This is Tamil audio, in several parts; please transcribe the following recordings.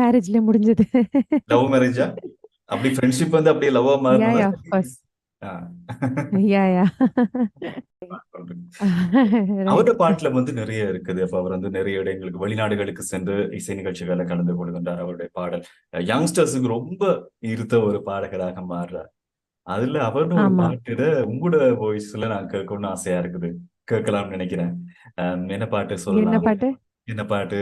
மேரேஜ்ல முடிஞ்சது. லவ் மேரேஜா அப்படி ஃப்ரெண்ட்ஷிப் வந்து அப்படியே லவ்வா யா அவரோட ரைட் பாட்டுல வந்து நிறைய இருக்குது. அப்ப அவர் வந்து நிறைய இடங்களுக்கு வெளிநாடுகளுக்கு சென்று இசை நிகழ்ச்சிகளை கலந்து கொள்கின்றார். அவருடைய பாடல் யங்ஸ்டர்ஸுக்கு ரொம்ப ஈர்த்த ஒரு பாடகராக மாறுறார். அதுல அவரோட பாட்டுட உங்களோட வாய்ஸ்ல நான் கேட்கணும்னு ஆசையா இருக்குது. கேட்கலாம்னு நினைக்கிறேன். என்ன பாட்டு என்ன சொல்லலாம்? பாட்டு? என்ன பாட்டு?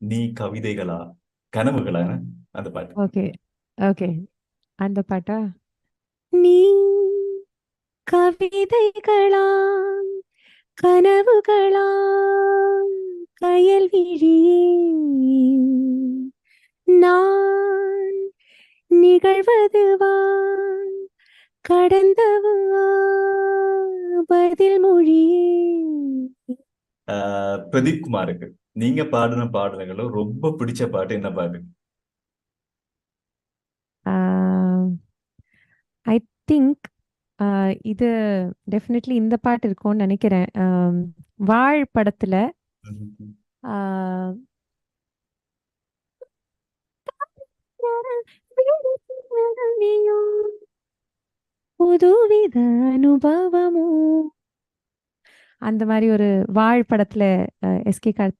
நீ கவிதைகளா கனவுகளா அந்த பாட்டு. Okay okay. அந்த பாட்டா? நீ கவிதைகளாம் கனவுகளாம் கயல் விழியே நான் நிகழ்வதுவான் கடந்தவா பதில் மொழியே பிரதீப் குமாருக்கு. நீங்க பாடின பாடல்களோ ரொம்ப பிடிச்ச பாட்டு என்ன பாட்டு? ஐ திங்க் இது டெஃபினெட்லி இந்த பாட்டு இருக்கும்னு நினைக்கிறேன். வாழ் படத்துல ஆஹ், புதுவித அனுபவமோ அந்த மாதிரி ஒரு வாழ் படத்துல எஸ்கே கார்த்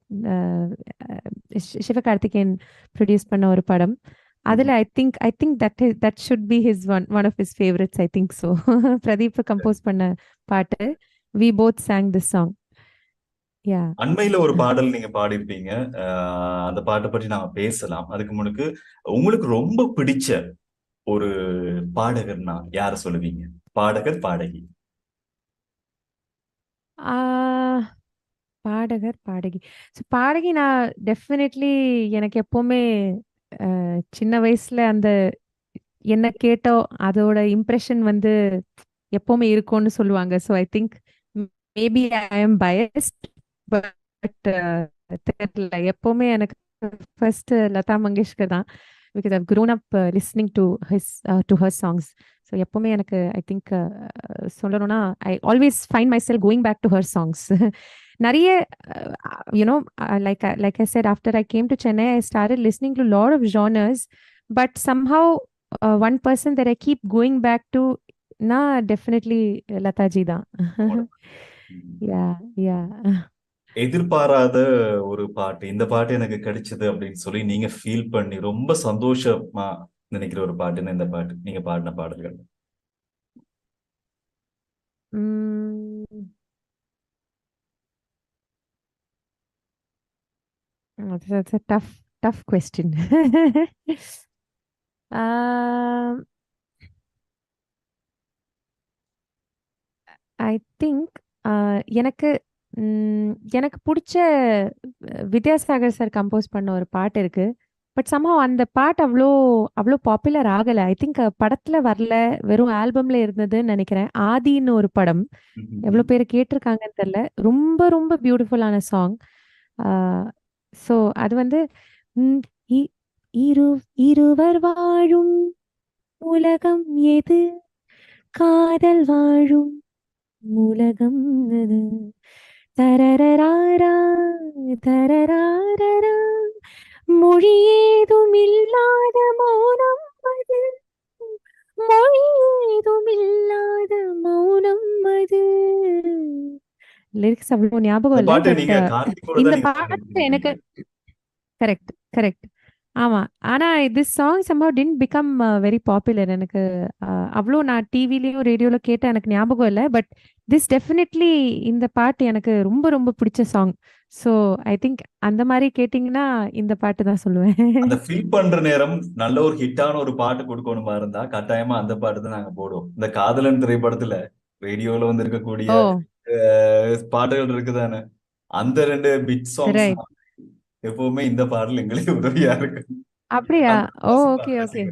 சிவகார்த்திகேயன் ப்ரொடியூஸ் பண்ண ஒரு படம். அதுல I think I think that that should be his one one of his favourites I think so Pradeep compose பண்ண பாட்டு. We both sang this song yeah அண்மையில ஒரு பாடல் நீங்க பாடியிருப்பீங்க. ஆஹ், அந்த பாட்டை பற்றி நாம பேசலாம். அதுக்கு முன்னுக்கு உங்களுக்கு ரொம்ப பிடிச்ச ஒரு பாடகர்னா யார சொல்லுவீங்க? பாடகர் பாடகி. ஆஹ் பாடகர் பாடகி. ஸோ பாடகி நான் டெஃபினெட்லி எனக்கு எப்பவுமே அஹ், சின்ன வயசுல அந்த என்ன கேட்டோ அதோட இம்ப்ரெஷன் வந்து எப்பவுமே இருக்கும்னு சொல்லுவாங்க. So I think maybe I am biased but தெரியல. எப்பவுமே எனக்கு ஃபர்ஸ்ட் லதா மங்கேஷ்கர் தான் because I've grown up listening to his to her songs so எப்பவுமே எனக்கு ஐ திங்க் சொல்லணும்னா I always find myself going back to her songs நிறைய you know like like I said after I came to Chennai I started listening to lot of genres but somehow one person that I keep going back to நான் டெஃபினெட்லி லதாஜி தான். யா யா எதிர்பாராத ஒரு பாட்டு இந்த பாட்டு எனக்கு கிடைச்சது அப்படின்னு சொல்லி நீங்க ஃபீல் பண்ணி ரொம்ப சந்தோஷமா நினைக்கிற ஒரு பாட்டுன்னு இந்த பாட்டு நீங்க பாடின பாடல்கள் Mm. Oh, that's a tough, tough question. Um, uh, எனக்கு எனக்கு பிடிச்ச வித்யாசாகர் சார் கம்போஸ் பண்ண ஒரு பாட்டு இருக்கு பட் somehow அந்த பாட்டு அவ்வளோ அவ்வளோ பாப்புலர் ஆகலை. ஐ திங்க் படத்துல வரல. வெறும் ஆல்பம்ல இருந்ததுன்னு நினைக்கிறேன். ஆதின்னு ஒரு படம். எவ்வளோ பேர் கேட்டிருக்காங்கன்னு தெரியல ரொம்ப ரொம்ப பியூட்டிஃபுல்லான சாங் ஸோ அது வந்து இரு இருவர் வாழும் உலகம் எது? காதல் வாழும் உலகம் அது தரரராரா தரராரரா மொழி ஏதும் இல்லாத மௌனம் அது. மொழி ஏதும் இல்லாத மௌனம் அது. லிரிக்ஸ் அவ்வளோ ஞாபகம் இல்லை. இந்த பாட்டு எனக்கு கரெக்ட் கரெக்ட் ஆமா. ஆனா this song somehow didn't become very popular எனக்கு. அவ்வளோ நான் டிவிலையும் ரேடியோல கேட்ட எனக்கு ஞாபகம் இல்லை. பட் திஸ் டெஃபினெட்லி இந்த பாட்டு எனக்கு ரொம்ப ரொம்ப பிடிச்ச சாங் ஸோ ஐ திங்க் அந்த மாதிரி கேட்டிங்கன்னா இந்த பாட்டு தான் சொல்லுவேன். அந்த ஃபீல் பண்ற நேரம் நல்ல ஒரு ஹிட்டான ஒரு பாட்டு கொடுக்கணுமா இருந்தா கட்டாயமா அந்த பாட்டு தான் நாங்க போடுவோம். இந்த காதலன் திரைப்படத்துல ரேடியோல வந்து இருக்கக்கூடிய பாட்டுகள் இருக்குதானே? அந்த ரெண்டு பிட் சாங்ஸ் எப்பவுமே இந்த பாடல் எங்களுக்கு உதவியா இருக்கு. அப்படியா? ஓ ஓகே ஓகே